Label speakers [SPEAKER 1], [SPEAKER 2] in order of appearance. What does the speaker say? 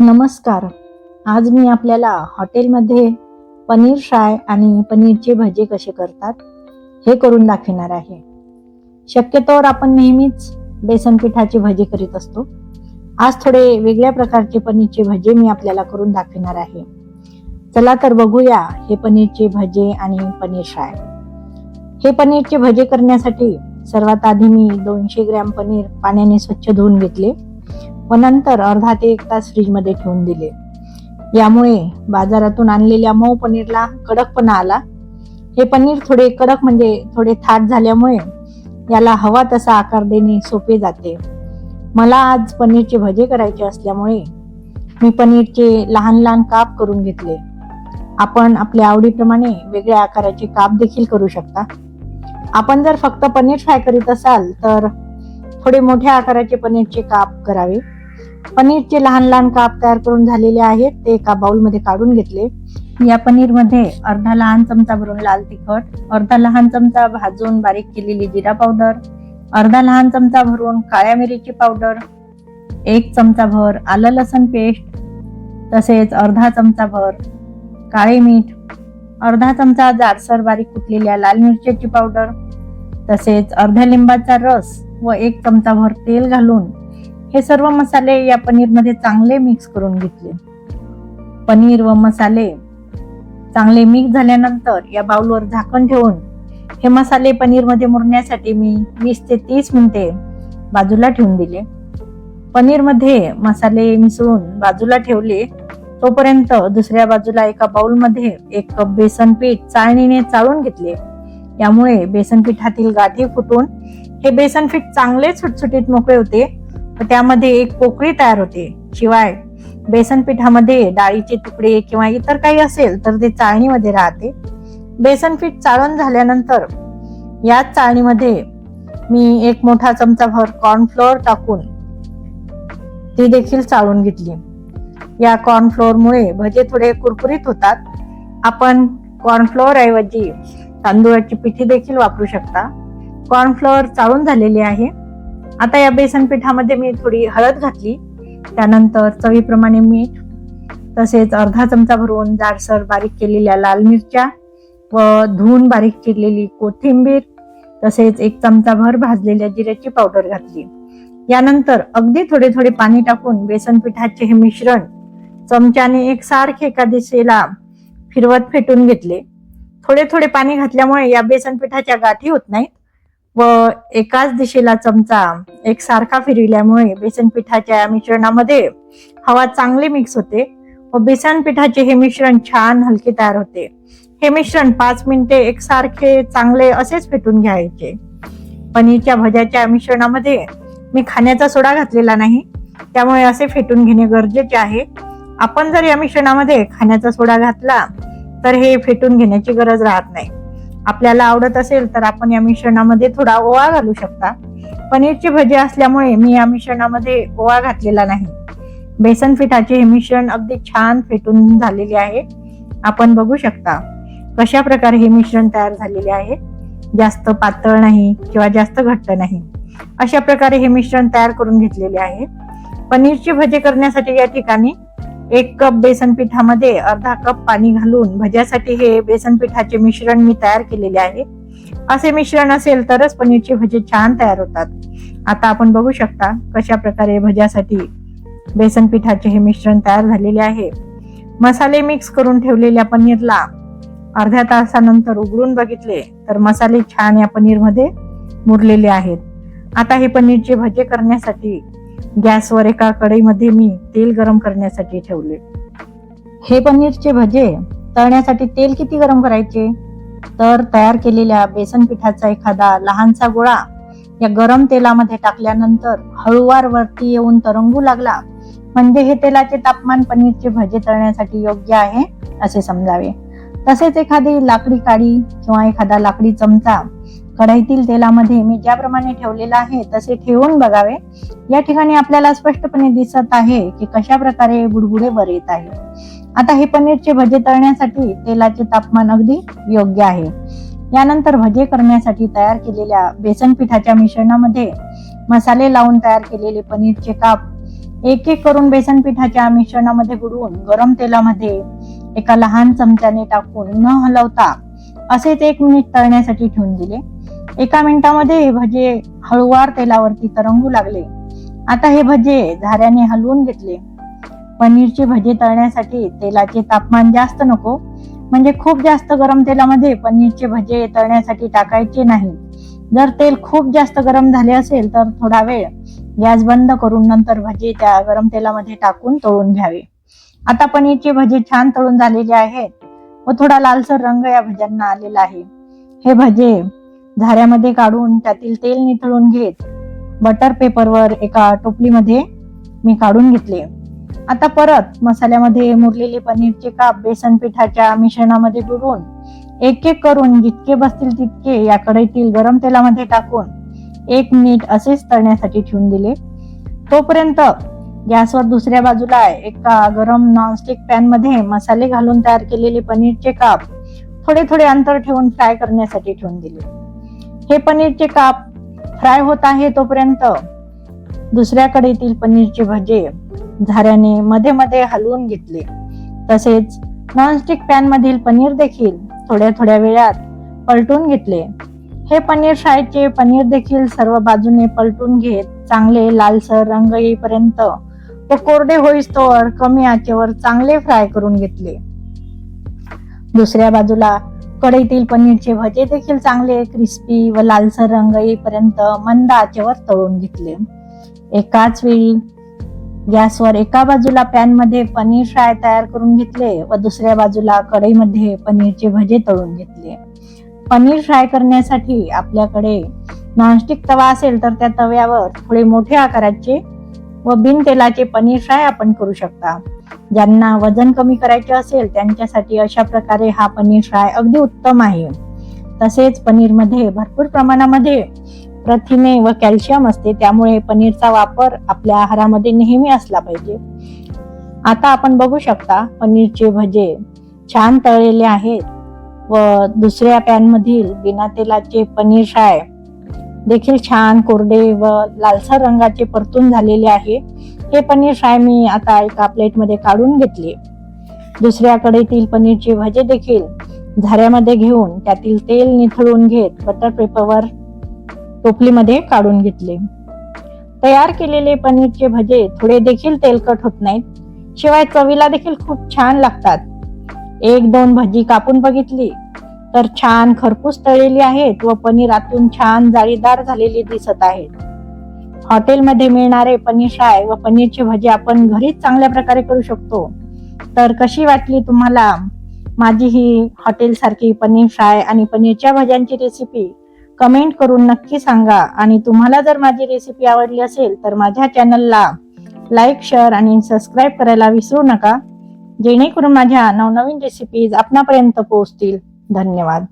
[SPEAKER 1] नमस्कार. आज मी आपल्याला हॉटेलमध्ये पनीर फ्राय आणि पनीरचे भजे कसे करतात हे करून दाखविणार आहे. शक्यतोवर आपण नेहमीच बेसन पिठाचे भजे करीत असतो. आज थोडे वेगळ्या प्रकारचे पनीरचे भजे मी आपल्याला करून दाखविणार आहे. चला तर बघूया हे पनीरचे भजे आणि पनीर फ्राय. हे पनीरचे भजे करण्यासाठी सर्वात आधी मी दोनशे ग्रॅम पनीर पाण्याने स्वच्छ धुवून घेतले. व नंतर अर्धा ते एक तास फ्रीजमध्ये ठेवून दिले. यामुळे बाजारातून आणलेल्या मऊ पनीरला कडकपणा आला. हे पनीर थोडे कडक म्हणजे थोडे थाट झाल्यामुळे याला हवा तसा आकार देणे सोपे जाते. मला आज पनीरचे भजे करायचे असल्यामुळे मी पनीरचे लहान लहान काप करून घेतले. आपण आपल्या आवडीप्रमाणे वेगळ्या आकाराचे काप देखील करू शकता. आपण जर फक्त पनीर फ्राय करीत असाल तर थोडे मोठ्या आकाराचे पनीरचे काप करावे. पनीरचे लहान लहान काप तयार करून झालेले आहेत. ते एका बाउलमध्ये काढून घेतले. या पनीरमध्ये अर्धा लहान चमचा भरून लाल तिखट अर्धा लहान चमचा भाजून बारीक केलेली जिरा पावडर अर्धा लहान चमचा भरून काळ्या मिरीची पावडर एक चमचा भर आलं लसण पेस्ट तसेच अर्धा चमचा भर काळे मीठ अर्धा चमचा जाडसर बारीक कुटलेल्या लाल मिरच्याची पावडर तसेच अर्ध्या लिंबाचा रस व एक चमचा भर तेल घालून हे सर्व मसाले या पनीरमध्ये चांगले मिक्स करून घेतले. पनीर व मसाले चांगले मिक्स झाल्यानंतर या बाउलवर झाकण ठेवून हे मसाले पनीरमध्ये मुरण्यासाठी मी वीस ते तीस मिनिटे बाजूला ठेवून दिले. पनीरमध्ये मसाले मिसळून बाजूला ठेवले तोपर्यंत दुसऱ्या बाजूला एका बाउलमध्ये एक कप बेसन पीठ चाळणीने चाळून घेतले. यामुळे बेसन पीठातील गाठी फुटून हे बेसन पीठ चांगले सुटसुटीत मोकळे होते. त्यामध्ये एक पोकळी तयार होते. शिवाय बेसन पिठामध्ये डाळीचे तुकडे किंवा इतर काही असेल तर ते चाळणीमध्ये राहते. बेसन पीठ चाळून झाल्यानंतर याच चाळणीमध्ये मी एक मोठा चमचा भर कॉर्नफ्लोअर टाकून ती देखील चाळून घेतली. या कॉर्नफ्लोअरमुळे भजे थोडे कुरकुरीत होतात. आपण कॉर्नफ्लोअर ऐवजी तांदूळाची पिठी देखील वापरू शकता. कॉर्नफ्लोअर चाळून झालेली आहे. आता या बेसन पिठामध्ये मी थोडी हळद घातली. त्यानंतर चवीप्रमाणे मीठ तसेच अर्धा चमचा भरून जाडसर बारीक केलेल्या लाल मिरच्या व धुवून बारीक चिरलेली कोथिंबीर तसेच एक चमचा भर भाजलेल्या जिऱ्याची पावडर घातली. यानंतर अगदी थोडे थोडे पाणी टाकून बेसन पिठाचे हे मिश्रण चमच्याने एकसारखे एका दिशेला फिरवत फेटून घेतले. थोडे थोडे पाणी घातल्यामुळे या बेसन पिठाच्या गाठी होत नाहीत. व एकाच दिशेला चमचा एकसारखा फिरविल्यामुळे बेसन पिठाच्या मिश्रणामध्ये हवा चांगली मिक्स होते व बेसन पिठाचे हे मिश्रण छान हलके तयार होते. हे मिश्रण पाच मिनिटे एकसारखे चांगले असेच फेटून घ्यायचे. पनीरच्या भज्याच्या मिश्रणामध्ये मी खाण्याचा सोडा घातलेला नाही त्यामुळे असे फेटून घेणे गरजेचे आहे. आपण जर या मिश्रणामध्ये खाण्याचा सोडा घातला तर हे फेटून घेण्याची गरज राहत नाही. आपल्याला आवडत असेल तर आपण या मिश्रणामध्ये थोडा ओवा घालू शकता. पनीरची भजी असल्यामुळे मी या मिश्रणामध्ये ओवा घातलेला नाही. बेसन पिठाचे हे मिश्रण अगदी छान फेटून झालेले आहे. आपण बघू शकता कशा प्रकारे हे मिश्रण तयार झालेले आहे. जास्त पातळ नाही किंवा जास्त घट्ट नाही. अशा प्रकारे हे मिश्रण तयार करून घेतलेले आहे. पनीरची भजी करण्यासाठी या ठिकाणी एक कप बेसन पिठामध्ये अर्धा कप पाणी घालून भज्यासाठी हे बेसन पिठाचे मिश्रण मी तयार केलेले आहे. असे मिश्रण असेल तरच पनीरचे भजे छान तयार होतात. आता आपण बघू शकता कशा प्रकारे भज्यासाठी बेसन पिठाचे हे मिश्रण तयार झालेले आहे. मसाले मिक्स करून ठेवलेल्या पनीरला अर्ध्या तासानंतर उघडून बघितले तर मसाले छान या पनीरमध्ये मुरलेले आहेत. आता हे पनीरचे भजे करण्यासाठी गॅसवर एका कढईमध्ये मी तेल गरम करण्यासाठी ठेवले. हे पनीरचे भजे तळण्यासाठी तेल किती गरम करायचे? तर तयार केलेल्या बेसन पिठाचा एखादा लहानसा गोळा या गरम तेलामध्ये टाकल्यानंतर हळूवार वरती येऊन तरंगू लागला. म्हणजे हे तेलाचे तापमान पनीरचे भजे तळण्यासाठी योग्य आहे असे समजावे. तसेच एखादी लाकडी काडी किंवा एखादा लाकडी चमचा कढईतील तेलामध्ये मी ज्याप्रमाणे ठेवलेलं आहे तसे ठेवून बघावे. या ठिकाणी आपल्याला स्पष्टपणे दिसत आहे की कशा प्रकारे बुडबुडे वर येत आहे. आता हे पनीरचे भजे तळण्यासाठी तेलाचे तापमान अगदी योग्य आहे. यानंतर भजे करण्यासाठी तयार केलेल्या बेसन पिठाच्या मिश्रणामध्ये मसाले लावून तयार केलेले पनीरचे काप एक एक करून बेसन पिठाच्या मिश्रणामध्ये बुडवून गरम तेलामध्ये एका लहान चमच्याने टाकून न हलवता असेच एक मिनिट तळण्यासाठी ठेवून दिले. एका मिनिटामध्ये हे भजे हळूवार तेलावरती तरंगू लागले. आता हे भजे झाऱ्याने हलवून घेतले. पनीरचे भजे तळण्यासाठी तेलाचे तापमान जास्त नको. म्हणजे खूप जास्त गरम तेलामध्ये पनीरचे भजे तळण्यासाठी टाकायचे नाही. जर तेल खूप जास्त गरम झाले असेल तर थोडा वेळ गॅस बंद करून नंतर भजे त्या गरम तेलामध्ये टाकून तळून घ्यावे. आता पनीरचे भजे छान तळून झालेले आहेत व थोडा लालसर रंग या भज्यांना आलेला आहे. हे भजे झाऱ्यामध्ये काढून त्यातील तेल निथळून घेत बटर पेपरवर एका टोपलीमध्ये मी काढून घेतले. आता परत मसाल्यामध्ये मुरलेले पनीरचे काप बेसन पिठाच्या मिश्रणामध्ये बुडवून एक एक करून जितके बसतील तितके या कढईतील गरम तेलामध्ये टाकून एक मिनिट असेच तळण्यासाठी ठेवून दिले. तोपर्यंत गॅसवर दुसऱ्या बाजूला एका गरम नॉनस्टिक पॅनमध्ये मसाले घालून तयार केलेले पनीरचे काप थोडे थोडे अंतर ठेवून फ्राय करण्यासाठी ठेवून दिले. हे पनीरचे काप फ्राय होत आहे तोपर्यंत दुसऱ्या कढईतील पनीरचे भजे. झाऱ्याने मध्ये मध्ये हलवून घेतले. तसेच नॉनस्टिक पॅन मधील पनीर देखील थोड्या थोड्या वेळात पलटून घेतले. हे पनीर फ्रायचे पनीर देखील सर्व बाजूने पलटून घेत चांगले लालसर रंग येईपर्यंत व कोरडे होईस्तोवर कमी आचेवर चांगले फ्राय करून घेतले. दुसऱ्या बाजूला कढईतील पनीरचे भजे देखील चांगले क्रिस्पी व लालसर रंग येईपर्यंत मंद आचेवर तळून घेतले. एकाच वेळी गॅसवर एका बाजूला पॅनमध्ये पनीर फ्राय तयार करून घेतले व दुसऱ्या बाजूला कढईमध्ये पनीरचे भजे तळून घेतले. पनीर फ्राय करण्यासाठी आपल्याकडे नॉनस्टिक तवा असेल तर त्या तव्यावर थोडे मोठे आकाराचे व बिन तेलाचे पनीर फ्राय आपण करू शकता. ज्यांना वजन कमी करायचे असेल त्यांच्यासाठी अशा प्रकारे हा पनीर फ्राय अगदी उत्तम आहे. तसेच पनीरमध्ये भरपूर प्रमाणामध्ये प्रथिने व कॅल्शियम असते त्यामुळे पनीरचा वापर आपल्या आहारामध्ये नेहमी असला पाहिजे. आता आपण बघू शकता पनीरचे भजे छान तळलेले आहेत व दुसऱ्या पॅनमधील बिना तेलाचे पनीर फ्राय देखील छान कोरडे व लालसर रंगाचे परतून झालेले आहे. हे पनीर फ्राय मी आता एका प्लेटमध्ये काढून घेतले. दुसऱ्या कढईतील पनीरचे भजे देखील झाऱ्यामध्ये घेऊन त्यातील तेल निथळून घेत बटर पेपरवर टोपलीमध्ये काढून घेतले. तयार केलेले पनीरचे भजे थोडे देखील तेलकट होत नाहीत शिवाय चवीला देखील खूप छान लागतात. एक दोन भजी कापून बघितली तर छान खरपूस तळलेली आहेत व पनीर आतून छान जाळीदार झालेली दिसत आहेत. हॉटेलमध्ये मिळणारे पनीर फ्राय व पनीरची भजी आपण घरीच चांगल्या प्रकारे करू शकतो. तर कशी वाटली तुम्हाला माझी ही हॉटेल सारखी पनीर फ्राय आणि पनीरच्या भज्यांची रेसिपी कमेंट करून नक्की सांगा. आणि तुम्हाला जर माझी रेसिपी आवडली असेल तर माझ्या चॅनलला लाईक शेअर आणि सबस्क्राईब करायला विसरू नका. जेणेकरून माझ्या नवनवीन रेसिपीज आपणापर्यंत पोहोचतील. धन्यवाद.